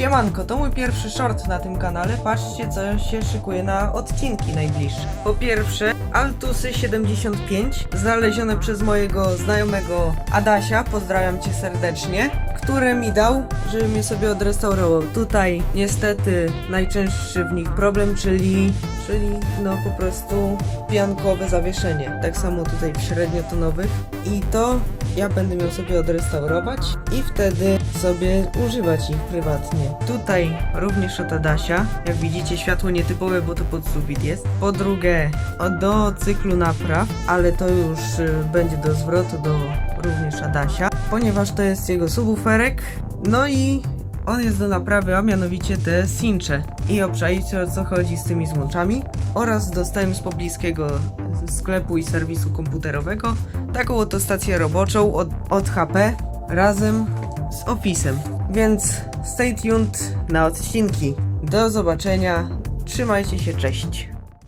Siemanko, to mój pierwszy short na tym kanale. Patrzcie, co się szykuje na odcinki najbliższe. Po pierwsze, Altusy 75, znalezione przez mojego znajomego Adasia, pozdrawiam cię serdecznie, który mi dał, żebym je sobie odrestaurował. Tutaj niestety najczęstszy w nich problem, czyli, czyli no po prostu piankowe zawieszenie. Tak samo tutaj w średniotonowych. I to ja będę miał sobie odrestaurować i wtedy sobie używać ich prywatnie. Tutaj również od Adasia. Jak widzicie światło nietypowe, bo to pod sufit jest. Po drugie do cyklu napraw, ale to już y, będzie do zwrotu do również Adasia, ponieważ to jest jego subwooferek. No i on jest do naprawy, a mianowicie te cincze. I obczajcie o co chodzi z tymi złączami. Oraz dostałem z pobliskiego sklepu i serwisu komputerowego taką oto stację roboczą od, od HP razem z Office'em. Więc stay tuned na odcinki. Do zobaczenia. Trzymajcie się, cześć.